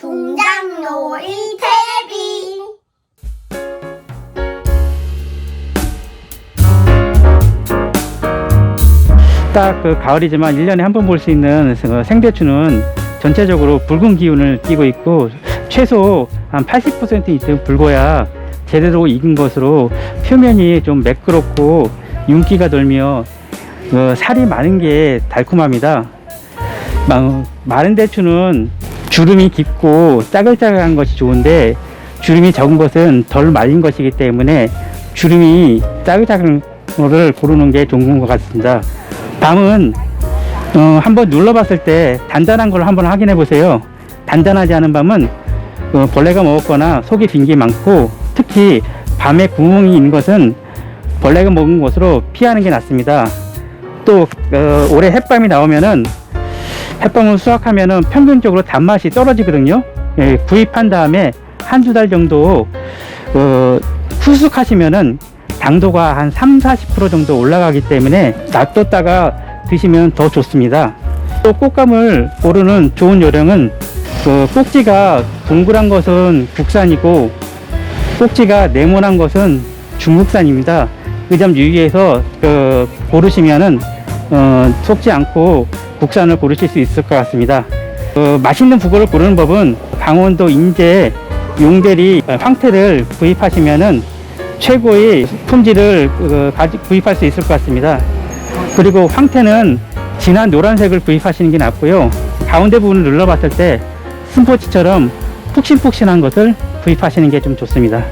동장놀이 TV 딱 그 가을이지만 1년에 한 번 볼 수 있는 그 생대추는 전체적으로 붉은 기운을 띠고 있고 최소 한 80% 이상 붉어야 제대로 익은 것으로 표면이 좀 매끄럽고 윤기가 돌며 그 살이 많은 게 달콤합니다. 마- 마른 대추는 주름이 깊고 짜글짜글한 것이 좋은데 주름이 적은 것은 덜 말린 것이기 때문에 주름이 짜글짜글한 거를 고르는 게 좋은 것 같습니다. 밤은 어, 한번 눌러봤을 때 단단한 걸 한번 확인해 보세요. 단단하지 않은 밤은 어, 벌레가 먹었거나 속이 빈 게 많고 특히 밤에 구멍이 있는 것은 벌레가 먹은 것으로 피하는 게 낫습니다. 또 어, 올해 햇밤이 나오면은 햇밤을 수확하면은 평균적으로 단맛이 떨어지거든요. 예, 구입한 다음에 한 두 달 정도 어, 후숙하시면은 당도가 한 3, 40% 정도 올라가기 때문에 놔뒀다가 드시면 더 좋습니다. 또 꽃감을 고르는 좋은 요령은 그 꼭지가 동그란 것은 국산이고 꼭지가 네모난 것은 중국산입니다. 그 점 유의해서 그 고르시면은 어, 속지 않고 국산을 고르실 수 있을 것 같습니다. 어, 맛있는 북어를 고르는 법은 강원도 인제 용대리 황태를 구입하시면은 최고의 품질을 그, 구입할 수 있을 것 같습니다. 그리고 황태는 진한 노란색을 구입하시는 게 낫고요. 가운데 부분을 눌러봤을 때 스포츠처럼 푹신푹신한 것을 구입하시는 게 좀 좋습니다.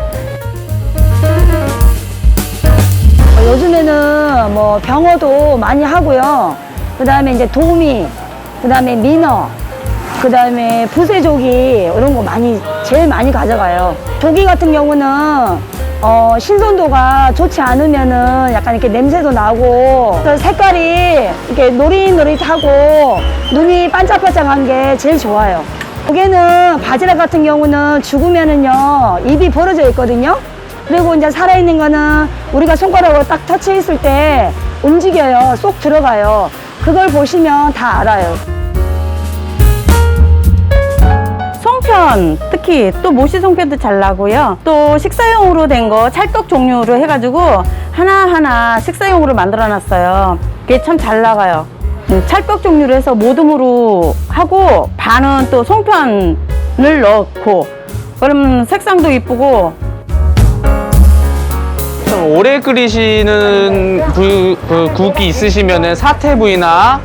어, 요즘에는 뭐 병어도 많이 하고요. 그 다음에 이제 도미, 그 다음에 민어, 그 다음에 부세조기 이런 거 많이 제일 많이 가져가요. 조기 같은 경우는 어, 신선도가 좋지 않으면은 약간 이렇게 냄새도 나고 색깔이 이렇게 노릿노릿하고 눈이 반짝반짝한 게 제일 좋아요. 조개는 바지락 같은 경우는 죽으면은요 입이 벌어져 있거든요. 그리고 이제 살아있는 거는 우리가 손가락으로 딱 터치했을 때 움직여요. 쏙 들어가요. 그걸 보시면 다 알아요. 송편 특히 또 모시 송편도 잘 나고요. 또 식사용으로 된 거 찰떡 종류로 해가지고 하나하나 식사용으로 만들어 놨어요. 그게 참 잘 나가요. 음, 찰떡 종류로 해서 모둠으로 하고 반은 또 송편을 넣고 그러면 색상도 이쁘고 좀 오래 끓이시는 부, 그 국이 있으시면은 사태 부위나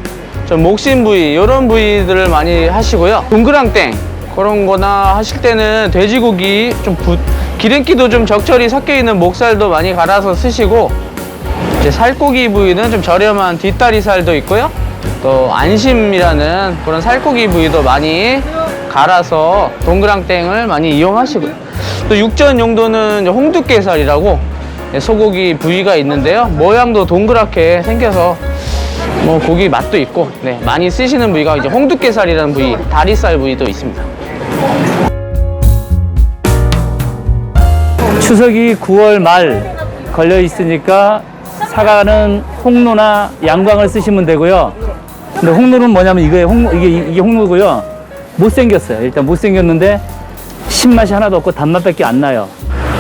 좀 목심 부위 이런 부위들을 많이 하시고요. 동그랑땡 그런 거나 하실 때는 돼지고기 좀 부, 기름기도 좀 적절히 섞여 있는 목살도 많이 갈아서 쓰시고 이제 살코기 부위는 좀 저렴한 뒷다리살도 있고요. 또 안심이라는 그런 살코기 부위도 많이 갈아서 동그랑땡을 많이 이용하시고요. 또 육전 용도는 홍두깨살이라고 소고기 부위가 있는데요. 모양도 동그랗게 생겨서 뭐 고기 맛도 있고 네, 많이 쓰시는 부위가 이제 홍두깨살이라는 부위, 다리살 부위도 있습니다. 추석이 9월 말 걸려 있으니까 사과는 홍로나 양광을 쓰시면 되고요. 근데 홍로는 뭐냐면 이거예요. 홍, 이게, 이게 홍로고요. 못 생겼어요. 일단 못 생겼는데 신맛이 하나도 없고 단맛밖에 안 나요.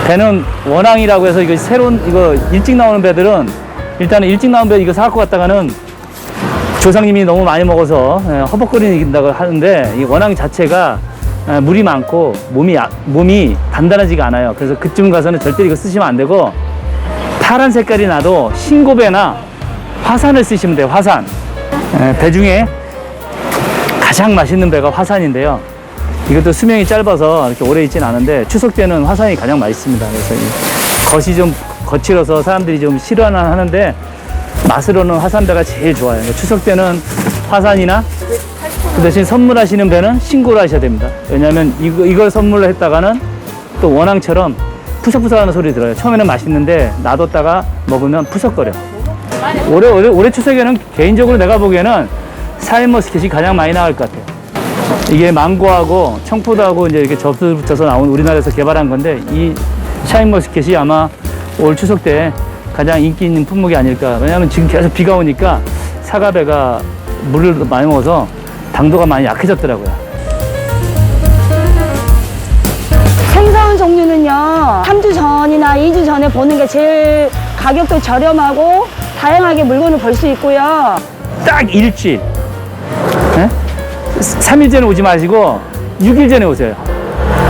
배는 원앙이라고 해서 이거 새로운, 이거 일찍 나오는 배들은 일단은 일찍 나온 배 이거 사갖고 갔다가는 조상님이 너무 많이 먹어서 예, 허벅거린다고 하는데 이 원앙 자체가 예, 물이 많고 몸이 약- 몸이 단단하지가 않아요. 그래서 그쯤 가서는 절대 이거 쓰시면 안 되고 파란 색깔이 나도 신고배나 화산을 쓰시면 돼요. 화산. 예, 배 중에 가장 맛있는 배가 화산인데요. 이것도 수명이 짧아서 이렇게 오래 있진 않은데 추석 때는 화산이 가장 맛있습니다. 그래서 이 겉이 좀 거칠어서 사람들이 좀 싫어는 하는데 맛으로는 화산배가 제일 좋아요. 추석 때는 화산이나 그 대신 선물하시는 배는 신고를 하셔야 됩니다. 왜냐하면 이거, 이걸 선물로 했다가는 또 원앙처럼 푸석푸석하는 소리 들어요. 처음에는 맛있는데 놔뒀다가 먹으면 푸석거려. 올해, 올해, 올해 추석에는 개인적으로 내가 보기에는 샤인머스켓이 가장 많이 나올 것 같아요. 이게 망고하고 청포도하고 이제 이렇게 접수 붙여서 나온 우리나라에서 개발한 건데 이 샤인머스켓이 아마 올 추석 때 가장 인기 있는 품목이 아닐까. 왜냐하면 지금 계속 비가 오니까 사과배가 물을 많이 먹어서 당도가 많이 약해졌더라고요. 보면요. 3주 전이나 2주 전에 보는 게 제일 가격도 저렴하고 다양하게 물건을 볼 수 있고요. 딱 일주일. 예? 3일 전에 오지 마시고 6일 전에 오세요.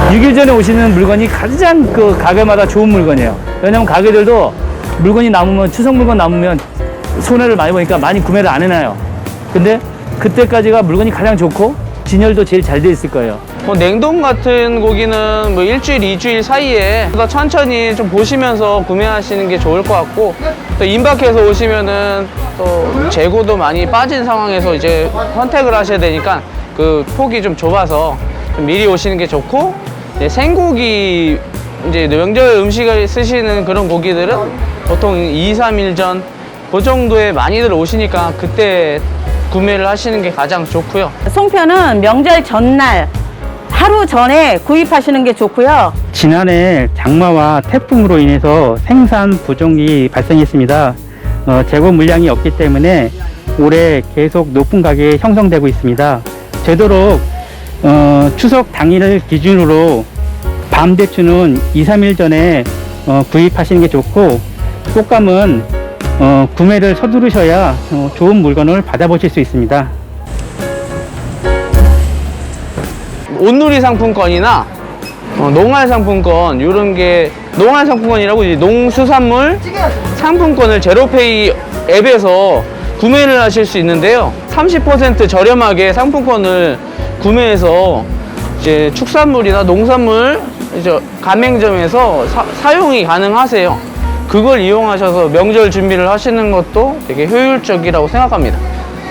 6일 전에 오시는 물건이 가장 그 가게마다 좋은 물건이에요. 왜냐면 가게들도 물건이 남으면 추석 물건 남으면 손해를 많이 보니까 많이 구매를 안 해놔요. 근데 그때까지가 물건이 가장 좋고 진열도 제일 잘 돼 있을 거예요. 뭐 냉동 같은 고기는 뭐 일주일, 이주일 사이에 더 천천히 좀 보시면서 구매하시는 게 좋을 것 같고 또 임박해서 오시면은 또 재고도 많이 빠진 상황에서 이제 선택을 하셔야 되니까 그 폭이 좀 좁아서 좀 미리 오시는 게 좋고 이제 생고기 이제 명절 음식을 쓰시는 그런 고기들은 보통 2, 3일 전 그 정도에 많이들 오시니까 그때 구매를 하시는 게 가장 좋고요. 송편은 명절 전날 하루 전에 구입하시는 게 좋고요. 지난해 장마와 태풍으로 인해서 생산 부족이 발생했습니다. 어, 재고 물량이 없기 때문에 올해 계속 높은 가격이 형성되고 있습니다. 되도록 어, 추석 당일을 기준으로 밤 대추는 2, 3일 전에 어, 구입하시는 게 좋고 꽃감은 어, 구매를 서두르셔야 어, 좋은 물건을 받아보실 수 있습니다. 온누리 상품권이나 어, 농활 상품권 이런 게 농활 상품권이라고 이제 농수산물 상품권을 제로페이 앱에서 구매를 하실 수 있는데요. 30% 저렴하게 상품권을 구매해서 이제 축산물이나 농산물 이제 가맹점에서 사, 용이 가능하세요. 그걸 이용하셔서 명절 준비를 하시는 것도 되게 효율적이라고 생각합니다.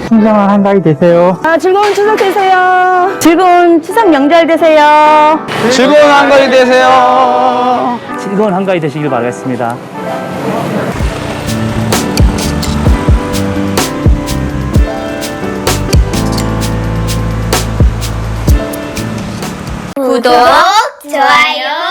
풍성한 한가위 되세요. 아, 즐거운 추석 되세요. 즐거운 추석 명절 되세요. 즐거운 한가위 되세요. 즐거운 한가위 되시길 바라겠습니다. 구독, 좋아요.